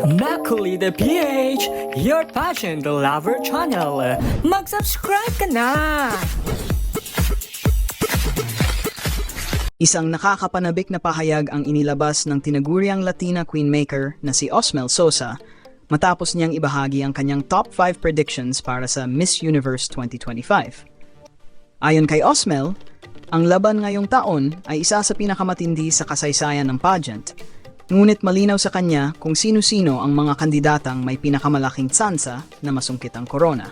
Macaulay the PH, your passion the lover channel. Mag-subscribe ka na! Isang nakakapanabik na pahayag ang inilabas ng tinaguriang Latina Queenmaker na si Osmel Sosa matapos niyang ibahagi ang kanyang top 5 predictions para sa Miss Universe 2025. Ayon kay Osmel, ang laban ngayong taon ay isa sa pinakamatindi sa kasaysayan ng pageant. Ngunit malinaw sa kanya kung sino-sino ang mga kandidatang may pinakamalaking tsansa na masungkit ang corona.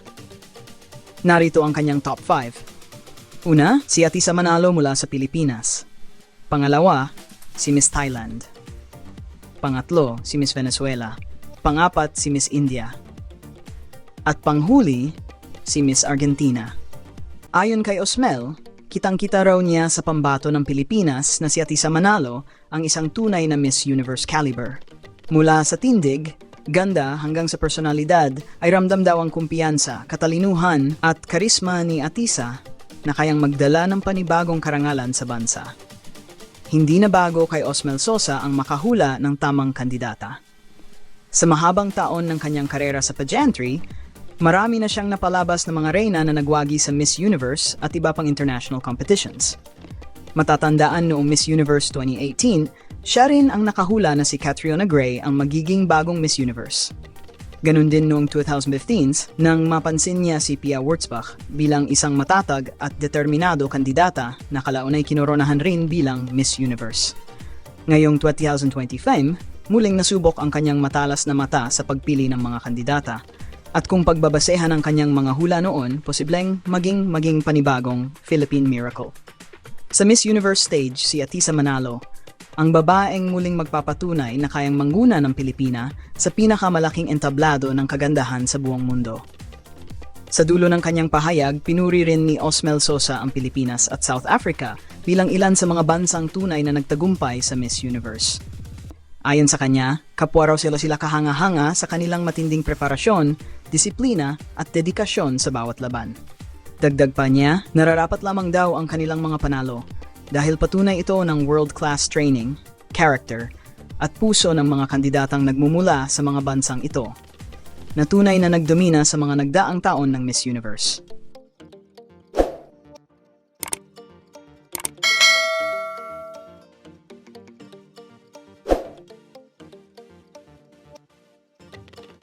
Narito ang kanyang top 5. Una, si Atisa Manalo mula sa Pilipinas. Pangalawa, si Miss Thailand. Pangatlo, si Miss Venezuela. Pangapat, si Miss India. At panghuli, si Miss Argentina. Ayon kay Osmel, kitang-kita raw niya sa pambato ng Pilipinas na si Atisa Manalo ang isang tunay na Miss Universe caliber. Mula sa tindig, ganda hanggang sa personalidad ay ramdam daw ang kumpiyansa, katalinuhan at karisma ni Atisa na kayang magdala ng panibagong karangalan sa bansa. Hindi na bago kay Osmel Sosa ang makahula ng tamang kandidata. Sa mahabang taon ng kanyang karera sa pageantry, marami na siyang napalabas na mga reyna na nagwagi sa Miss Universe at iba pang international competitions. Matatandaan noong Miss Universe 2018, siya rin ang nakahula na si Catriona Gray ang magiging bagong Miss Universe. Ganun din noong 2015 nang mapansin niya si Pia Wurtzbach bilang isang matatag at determinado kandidata na kalaunay kinoronahan rin bilang Miss Universe. Ngayong 2025, muling nasubok ang kanyang matalas na mata sa pagpili ng mga kandidata. At kung pagbabasehan ang kanyang mga hula noon, posibleng maging maging panibagong Philippine Miracle. Sa Miss Universe stage, si Atisa Manalo, ang babaeng muling magpapatunay na kayang mangguna ng Pilipina sa pinakamalaking entablado ng kagandahan sa buong mundo. Sa dulo ng kanyang pahayag, pinuri rin ni Osmel Sosa ang Pilipinas at South Africa bilang ilan sa mga bansang tunay na nagtagumpay sa Miss Universe. Ayon sa kanya, kapwa raw sila sila kahanga-hanga sa kanilang matinding preparasyon, disiplina at dedikasyon sa bawat laban. Dagdag pa niya, nararapat lamang daw ang kanilang mga panalo dahil patunay ito ng world-class training, character, at puso ng mga kandidatang nagmumula sa mga bansang ito na tunay na nagdomina sa mga nagdaang taon ng Miss Universe.